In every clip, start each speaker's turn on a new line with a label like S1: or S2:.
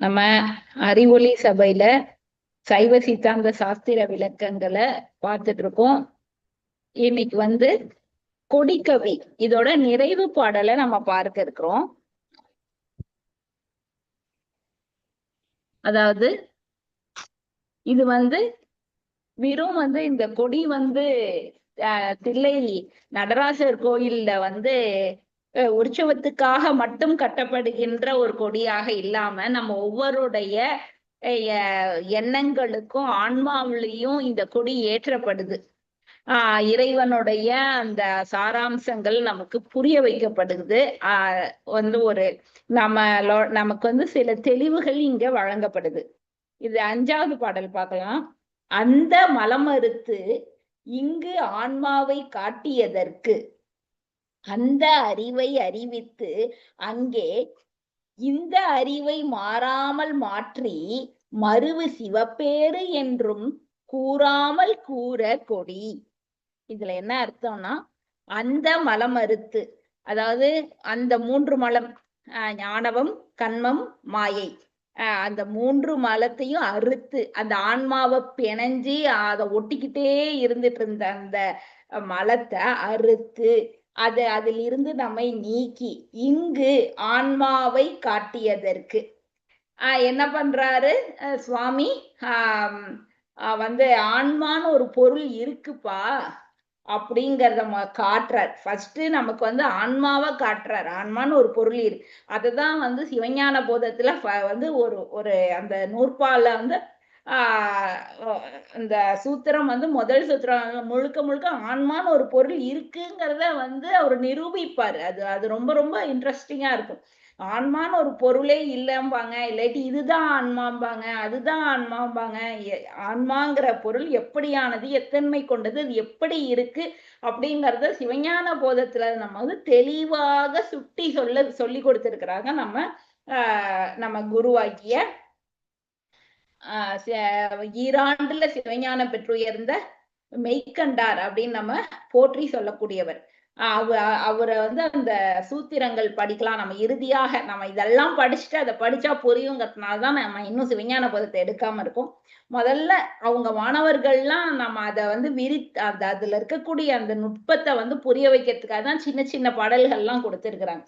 S1: நம்ம அறிவொளி சபையில சைவ சித்தாந்த சாஸ்திர விளக்கங்களை பார்த்துட்டு இருக்கோம் இன்னைக்கு வந்து கொடிக்கவி இதோட நிறைவு பாடலை நம்ம பார்க்க இருக்கிறோம். அதாவது இது வந்து வெறும் வந்து இந்த கொடி வந்து அஹ், தில்லை நடராசர் கோயில்ல வந்து உற்சவத்துக்காக மட்டும் கட்டப்படுகின்ற ஒரு கொடியாக இல்லாம நம்ம ஒவ்வொருடைய எண்ணங்களுக்கும் ஆன்மாவிலையும் இந்த கொடி ஏற்றப்படுது. ஆஹ் இறைவனுடைய அந்த சாராம்சங்கள் நமக்கு புரிய வைக்கப்படுது. ஆஹ் வந்து ஒரு நம்ம நமக்கு வந்து சில தெளிவுகள் இங்க வழங்கப்படுது. இது அஞ்சாவது பாடல் பார்க்கலாம். அந்த மலமறுத்து இங்கு ஆன்மாவை காட்டியதற்கு அந்த அறிவை அறிவித்து அங்கே இந்த அறிவை மாறாமல் மாற்றி மறுவு சிவப்பேறு என்றும் கூறாமல் கூற கொடி. இதுல என்ன அர்த்தம்னா அந்த மலம் அறுத்து அதாவது அந்த மூன்று மலம் ஞானவம் கண்மம் மாயை அந்த மூன்று மலத்தையும் அறுத்து அந்த ஆன்மாவை பிணைஞ்சு அதை ஒட்டிக்கிட்டே இருந்துட்டு இருந்த அந்த மலத்தை அறுத்து அது அதிலிருந்து நம்மை நீக்கி இங்கு ஆன்மாவை காட்டியதற்கு. என்ன பண்றாரு? சுவாமி? வந்து ஆன்மான்னு ஒரு பொருள் இருக்குப்பா அப்படிங்கிறத ம காட்டுறார். ஃபர்ஸ்ட் நமக்கு வந்து ஆன்மாவை காட்டுறார். ஆன்மான்னு ஒரு பொருள் இருக்கு அதுதான் வந்து சிவஞான போதத்துல ஃப- வந்து ஒரு ஒரு அந்த நூற்பால வந்து இந்த சூத்திரம் வந்து முதல் சூத்திரம். முழுக்க முழுக்க ஆன்மான்னு ஒரு பொருள் இருக்குங்கிறத வந்து அவர் நிரூபிப்பார். அது அது ரொம்ப ரொம்ப இன்ட்ரெஸ்டிங்கா இருக்கும். ஆன்மான்னு ஒரு பொருளே இல்லைம்பாங்க. இல்லாட்டி இதுதான் ஆன்மாம்பாங்க அதுதான் ஆன்மாம்பாங்க. எ- ஆன்மாங்கிற பொருள் எப்படியானது எத்தன்மை கொண்டது அது எப்படி இருக்கு அப்படிங்கறத சிவஞான போதத்துல நம்ம வந்து தெளிவாக சுட்டி சொல்ல சொல்லி கொடுத்திருக்கிறாங்க நம்ம ஆஹ் நம்ம குருவாக்கிய ஆஹ் ஈராண்டுல சிவஞானம் பெற்றுயர்ந்த மெய்கண்டார் அப்படின்னு நம்ம போற்றி சொல்லக்கூடியவர். ஆஹ் அவ அவரை வந்து அந்த சூத்திரங்கள் படிக்கலாம். நம்ம இறுதியாக நம்ம இதெல்லாம் படிச்சுட்டு அதை படிச்சா புரியுங்கிறதுனாலதான் நம்ம இன்னும் சிவஞான பதத்தை எடுக்காம இருக்கோம். முதல்ல அவங்க மாணவர்கள்லாம் நம்ம அதை வந்து விரி அந்த அதுல இருக்கக்கூடிய அந்த நுட்பத்தை வந்து புரிய வைக்கிறதுக்காக தான் சின்ன சின்ன பாடல்கள்லாம் கொடுத்திருக்கிறாங்க.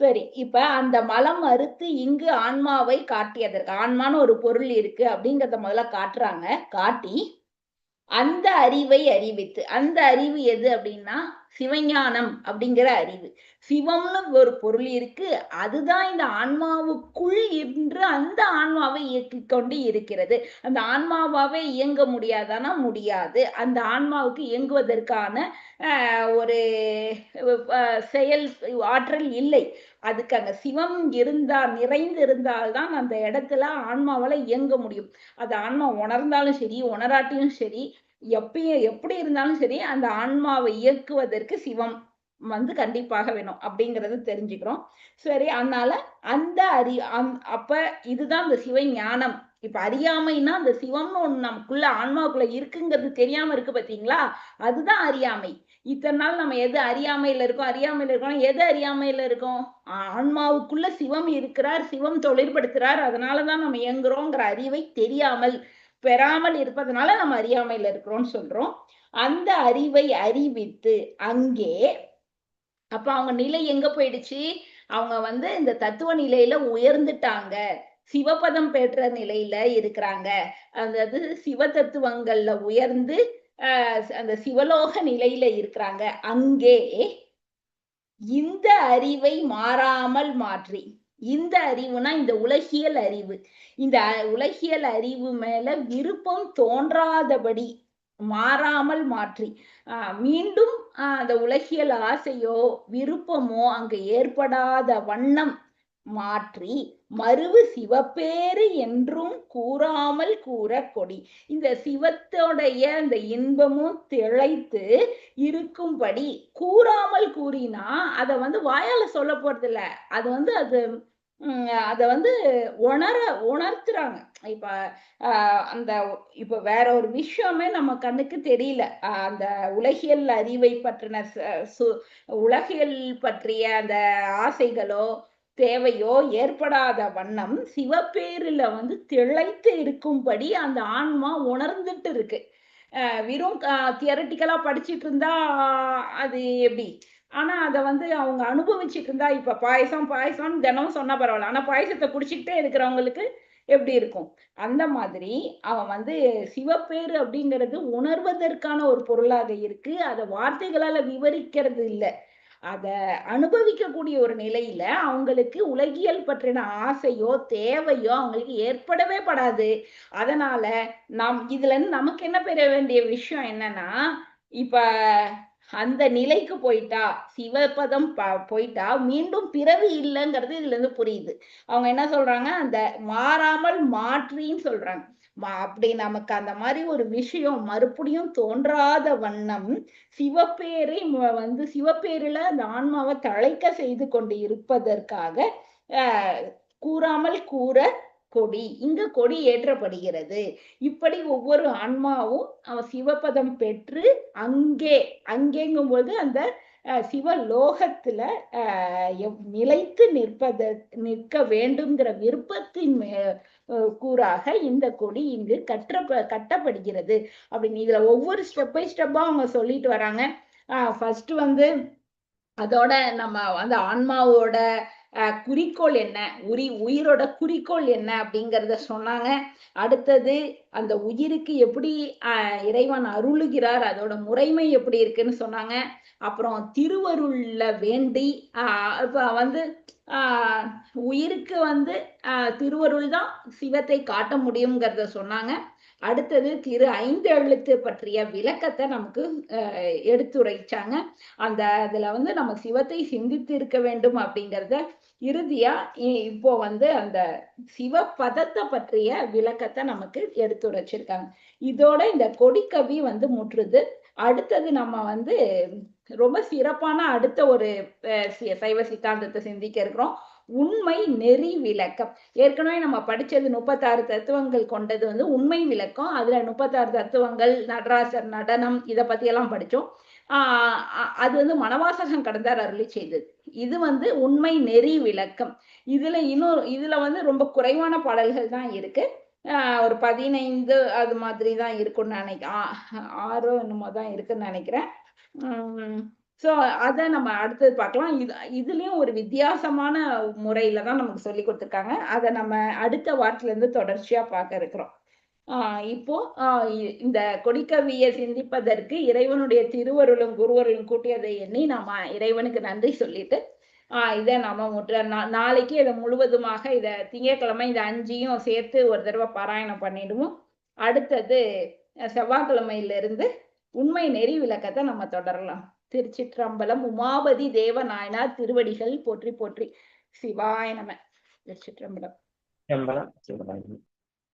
S1: சரி இப்ப அந்த மலம் அறுத்து இங்கு ஆன்மாவை காட்டியதற்கு ஆன்மான்னு ஒரு பொருள் இருக்கு அப்படிங்கறத முதல்ல காட்டுறாங்க. காட்டி அந்த அறிவை அறிவித்து அந்த அறிவு எது அப்படின்னா சிவஞானம் அப்படிங்கிற அறிவு. சிவம்னு ஒரு பொருள் இருக்கு. அதுதான் இந்த ஆன்மாவுக்குள் என்று அந்த ஆன்மாவை இயக்கிக் கொண்டு இருக்கிறது. அந்த ஆன்மாவாவே இயங்க முடியாதானா? முடியாது. அந்த ஆன்மாவுக்கு இயங்குவதற்கான ஒரு செயல் ஆற்றல் இல்லை. அதுக்கு அங்க சிவம் இருந்தா நிறைந்து இருந்தால்தான் அந்த இடத்துல ஆன்மாவால இயங்க முடியும். அது ஆன்மா உணர்ந்தாலும் சரி உணராட்டியும் சரி எப்பயும் எப்படி இருந்தாலும் சரி அந்த ஆன்மாவை இயக்குவதற்கு சிவம் வந்து கண்டிப்பாக வேணும் அப்படிங்கறத தெரிஞ்சுக்கிறோம். சரி அதனால அந்த அறி அந்- அப்ப இதுதான் இந்த சிவ ஞானம். இப்ப அறியாமைன்னா அந்த சிவம்னு ஒண்ணு நமக்குள்ள ஆன்மாவுக்குள்ள இருக்குங்கிறது தெரியாம இருக்கு பாத்தீங்களா? அதுதான் அறியாமை. இத்தனை நாள் நம்ம எது அறியாமையில இருக்கோம் அறியாமையில இருக்கோம் எது அறியாமையில இருக்கோம்? ஆன்மாவுக்குள்ள சிவம் இருக்கிறார் சிவம் தொழிற்படுத்துறார் அதனாலதான் நம்ம இயங்குறோங்கிற அறிவை தெரியாமல் பெறாமல் இருப்பதனால நம்ம அறியாமையில இருக்கிறோம்னு சொல்றோம். அந்த அறிவை அறிவித்து அங்கே அப்ப அவங்க நிலை எங்க போயிடுச்சு? அவங்க வந்து இந்த தத்துவ நிலையில உயர்ந்துட்டாங்க. சிவபதம் பெற்ற நிலையில இருக்கிறாங்க. அதாவது சிவ தத்துவங்கள்ல உயர்ந்து ஆஹ் அந்த சிவலோக நிலையில இருக்கிறாங்க. அங்கே இந்த அறிவை மாறாமல் மாற்றி. இந்த அறிவுனா இந்த உலகியல் அறிவு. இந்த உலகியல் அறிவு மேல விருப்பம் தோன்றாதபடி மாறாமல் மாற்றி. மீண்டும் அந்த உலகியல் ஆசையோ விருப்பமோ அங்க ஏற்படாத வண்ணம் மாற்றி மறுவு சிவப்பேறு என்றும் கூறாமல் கூற கொடி. இந்த சிவத்தோடைய அந்த இன்பமும் திளைத்து இருக்கும்படி கூறாமல் கூறினா அத வந்து வாயால சொல்ல போறது இல்ல அது வந்து அது அதை அத வந்து உணர உணர்த்துறாங்க. இப்ப அந்த இப்ப வேற ஒரு விஷயமே நம்ம கண்ணுக்கு தெரியல. அந்த உலகியல் அறிவை பற்றின ச- சு- உலகியல் பற்றிய அந்த ஆசைகளோ தேவையோ ஏற்படாத வண்ணம் சிவப்பேரில் வந்து திளைத்து இருக்கும்படி அந்த ஆன்மா உணர்ந்துட்டு இருக்கு. வெறும் தியரட்டிக்கலா படிச்சிட்டு இருந்தா அது எப்படி? ஆனா அதை வந்து அவங்க அனுபவிச்சுட்டு இருந்தா இப்ப பாயசம் பாயசம்னு தினமும் சொன்னா பரவாயில்ல. ஆனா பாயசத்தை குடிச்சிக்கிட்டே இருக்கிறவங்களுக்கு எப்படி இருக்கும்? அந்த மாதிரி அவன் வந்து சிவப்பேறு அப்படிங்கிறது உணர்வதற்கான ஒரு பொருளாக இருக்கு. அதை வார்த்தைகளால விவரிக்கிறது இல்லை. அதை அனுபவிக்கக்கூடிய ஒரு நிலையில அவங்களுக்கு உலகியல் பற்றின ஆசையோ தேவையோ அவங்களுக்கு ஏற்படவே படாது. அதனால நாம் இதுல இருந்து நமக்கு என்ன பெற வேண்டிய விஷயம் என்னன்னா இப்ப அந்த நிலைக்கு போயிட்டா சிவபதம் ப- போயிட்டா மீண்டும் பிறவி இல்லைங்கிறது இதுல இருந்து புரியுது. அவங்க என்ன சொல்றாங்க? அந்த மாறாமல் மாற்றின்னு சொல்றாங்க. அப்படி நமக்கு அந்த மாதிரி ஒரு விஷயம் மறுபடியும் தோன்றாத வண்ணம் சிவப்பேரை வந்து சிவப்பேரில அந்த ஆன்மாவை தழைக்க செய்து கொண்டு இருப்பதற்காக ஆஹ் கூறாமல் கூற கொடி. இங்க கொடி ஏற்றப்படுகிறது. இப்படி ஒவ்வொரு ஆன்மாவும் அவன் சிவபதம் பெற்று அங்கே அங்கேங்கும்போது அந்த சிவலோகத்துல எவ்- நிலைத்து நிற்பத நிற்க வேண்டும்ங்கிற விருப்பத்தின் மே- கூறாக இந்த கொடி இங்கு கற்ற கட்டப்படுகிறது. அப்படின்னு இதுல ஒவ்வொரு ஸ்டெப் பை ஸ்டெப்பா அவங்க சொல்லிட்டு வராங்க. ஃபர்ஸ்ட் வந்து அதோட நம்ம வந்து ஆன்மாவோட குறிக்கோள் என்ன? உரி உயிரோட குறிக்கோள் என்ன அப்படிங்கிறத சொன்னாங்க. அடுத்தது அந்த உயிருக்கு எப்படி அஹ், இறைவன் அருளுகிறார் அதோட முறைமை எப்படி இருக்குன்னு சொன்னாங்க. அப்புறம் திருவருள்ல வேண்டி ஆஹ் வந்து ஆஹ் உயிருக்கு வந்து ஆஹ் திருவருள் தான் சிவத்தை காட்ட முடியுங்கிறத சொன்னாங்க. அடுத்தது திரு ஐந்து எழுத்து பற்றிய விளக்கத்தை நமக்கு எடுத்துரைச்சாங்க. அந்த அதுல வந்து நம்ம சிவத்தை சிந்தித்து இருக்க வேண்டும் அப்படிங்கிறத இறுதியா இ- இப்போ வந்து அந்த சிவபதத்தை பற்றிய விளக்கத்தை நமக்கு எடுத்துரைச்சிருக்காங்க. இதோட இந்த கொடிக்கவி வந்து முற்றுது. அடுத்தது நம்ம வந்து ரொம்ப சிறப்பான அடுத்த ஒரு சைவ சித்தாந்தத்தை சிந்திக்க இருக்கிறோம். உண்மை நெறி விளக்கம். ஏற்கனவே நம்ம படிச்சது முப்பத்தாறு தத்துவங்கள் கொண்டது வந்து உண்மை விளக்கம். அதுல முப்பத்தாறு தத்துவங்கள் நடராசர் நடனம் இதை பத்தி எல்லாம் படிச்சோம் ஆஹ் அது வந்து மணவாசகம் கடந்தார் அருளி செய்தது. இது வந்து உண்மை நெறி விளக்கம். இதுல இன்னொரு இதுல வந்து ரொம்ப குறைவான பாடல்கள் தான் இருக்கு. ஒரு பதினைந்து அது மாதிரி தான் இருக்கும்னு நினைக்கிறேன். ஆறோ என்னமோ தான் இருக்குன்னு நினைக்கிறேன். ஸோ அதை நம்ம அடுத்தது பார்க்கலாம். இது இதுலேயும் ஒரு வித்தியாசமான முறையில தான் நமக்கு சொல்லி கொடுத்துருக்காங்க. அதை நம்ம அடுத்த வாரத்துலேருந்து தொடர்ச்சியாக பார்க்க இருக்கிறோம். இப்போ இ- இந்த கொடிக்கவியை சிந்திப்பதற்கு இறைவனுடைய திருவருளும் குருவருளும் கூட்டியதை எண்ணி நாம இறைவனுக்கு நன்றி சொல்லிட்டு ஆஹ் இதை நாம முற்ற நா- நாளைக்கு இதை முழுவதுமாக இதை திங்கட்கிழமை இந்த அஞ்சையும் சேர்த்து ஒரு தடவை பாராயணம் பண்ணிடுவோம். அடுத்தது செவ்வாய்க்கிழமையிலிருந்து உண்மை நெறி விளக்கத்தை நம்ம தொடரலாம். திருச்சிற்றம்பலம் உமாபதி தேவ நாயனார் திருவடிகள் போற்றி போற்றி. சிவாய நம. திருச்சிற்றம்பலம்.
S2: எம்பலம்